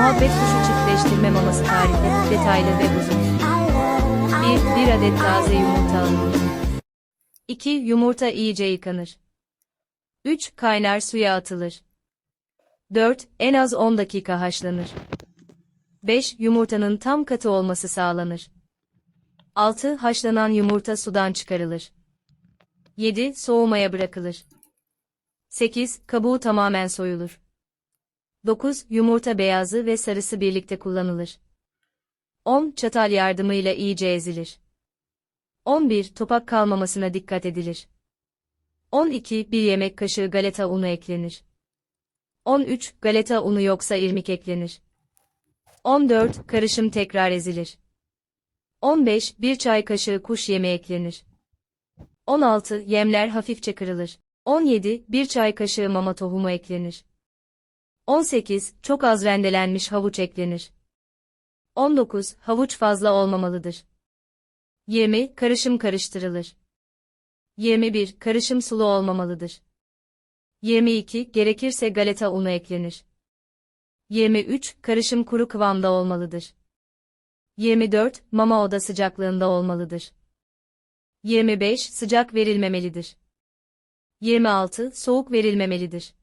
Muhabbet kuşu çiftleştirme maması tarifi, detaylı ve uzun. 1. 1 adet taze yumurta alınır. 2. Yumurta iyice yıkanır. 3. Kaynar suya atılır. 4. En az 10 dakika haşlanır. 5. Yumurtanın tam katı olması sağlanır. 6. Haşlanan yumurta sudan çıkarılır. 7. Soğumaya bırakılır. 8. Kabuğu tamamen soyulur. 9. Yumurta beyazı ve sarısı birlikte kullanılır. 10. Çatal yardımıyla iyice ezilir. 11. Topak kalmamasına dikkat edilir. 12. Bir yemek kaşığı galeta unu eklenir. 13. Galeta unu yoksa irmik eklenir. 14. Karışım tekrar ezilir. 15. Bir çay kaşığı kuş yemi eklenir. 16. Yemler hafifçe kırılır. 17. Bir çay kaşığı mama tohumu eklenir. 18. Çok az rendelenmiş havuç eklenir. 19. Havuç fazla olmamalıdır. 20. Karışım karıştırılır. 21. Karışım sulu olmamalıdır. 22. Gerekirse galeta unu eklenir. 23. Karışım kuru kıvamda olmalıdır. 24. Mama oda sıcaklığında olmalıdır. 25. Sıcak verilmemelidir. 26. Soğuk verilmemelidir.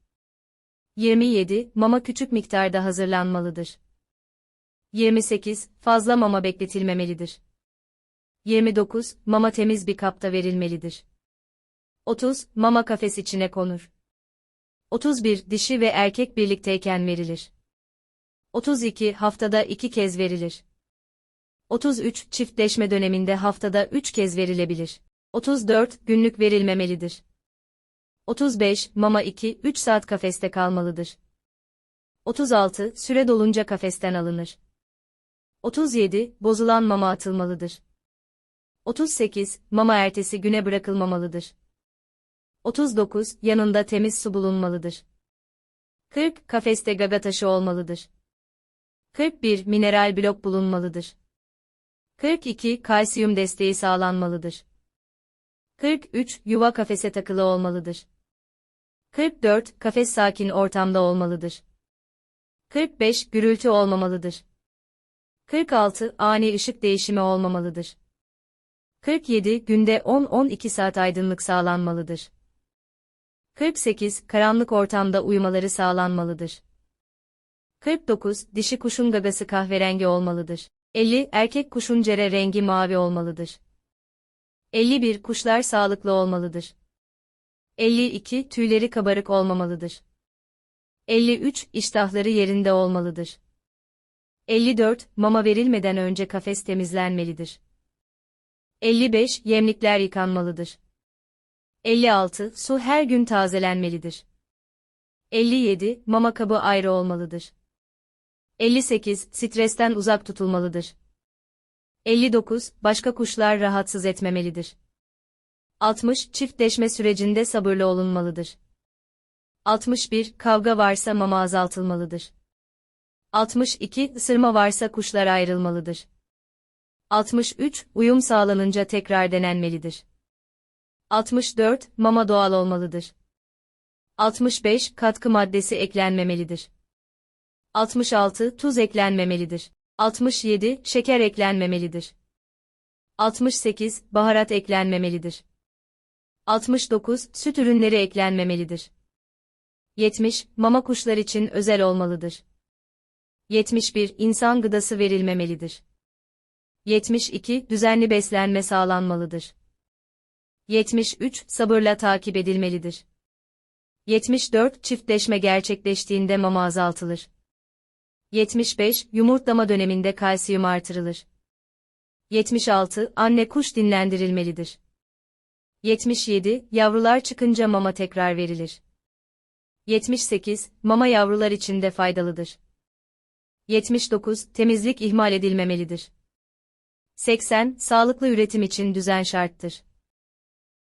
27. Mama küçük miktarda hazırlanmalıdır. 28. Fazla mama bekletilmemelidir. 29. Mama temiz bir kapta verilmelidir. 30. Mama kafes içine konur. 31. Dişi ve erkek birlikteyken verilir. 32. Haftada 2 kez verilir. 33. Çiftleşme döneminde haftada 3 kez verilebilir. 34. Günlük verilmemelidir. 35. Mama 2-3 saat kafeste kalmalıdır. 36. Süre dolunca kafesten alınır. 37. Bozulan mama atılmalıdır. 38. Mama ertesi güne bırakılmamalıdır. 39. Yanında temiz su bulunmalıdır. 40. Kafeste gaga taşı olmalıdır. 41. Mineral blok bulunmalıdır. 42. Kalsiyum desteği sağlanmalıdır. 43. Yuva kafese takılı olmalıdır. 44. Kafes sakin ortamda olmalıdır. 45. Gürültü olmamalıdır. 46. Ani ışık değişimi olmamalıdır. 47. Günde 10-12 saat aydınlık sağlanmalıdır. 48. Karanlık ortamda uyumaları sağlanmalıdır. 49. Dişi kuşun gagası kahverengi olmalıdır. 50. Erkek kuşun cere rengi mavi olmalıdır. 51. Kuşlar sağlıklı olmalıdır. 52. Tüyleri kabarık olmamalıdır. 53. İştahları yerinde olmalıdır. 54. Mama verilmeden önce kafes temizlenmelidir. 55. Yemlikler yıkanmalıdır. 56. Su her gün tazelenmelidir. 57. Mama kabı ayrı olmalıdır. 58. Stresten uzak tutulmalıdır. 59. Başka kuşlar rahatsız etmemelidir. 60. Çiftleşme sürecinde sabırlı olunmalıdır. 61. Kavga varsa mama azaltılmalıdır. 62. Isırma varsa kuşlar ayrılmalıdır. 63. Uyum sağlanınca tekrar denenmelidir. 64. Mama doğal olmalıdır. 65. Katkı maddesi eklenmemelidir. 66. Tuz eklenmemelidir. 67. Şeker eklenmemelidir. 68. Baharat eklenmemelidir. 69. Süt ürünleri eklenmemelidir. 70. Mama kuşlar için özel olmalıdır. 71. İnsan gıdası verilmemelidir. 72. Düzenli beslenme sağlanmalıdır. 73. Sabırla takip edilmelidir. 74. Çiftleşme gerçekleştiğinde mama azaltılır. 75. Yumurtlama döneminde kalsiyum artırılır. 76. Anne kuş dinlendirilmelidir. 77. Yavrular çıkınca mama tekrar verilir. 78. Mama yavrular için de faydalıdır. 79. Temizlik ihmal edilmemelidir. 80. Sağlıklı üretim için düzen şarttır.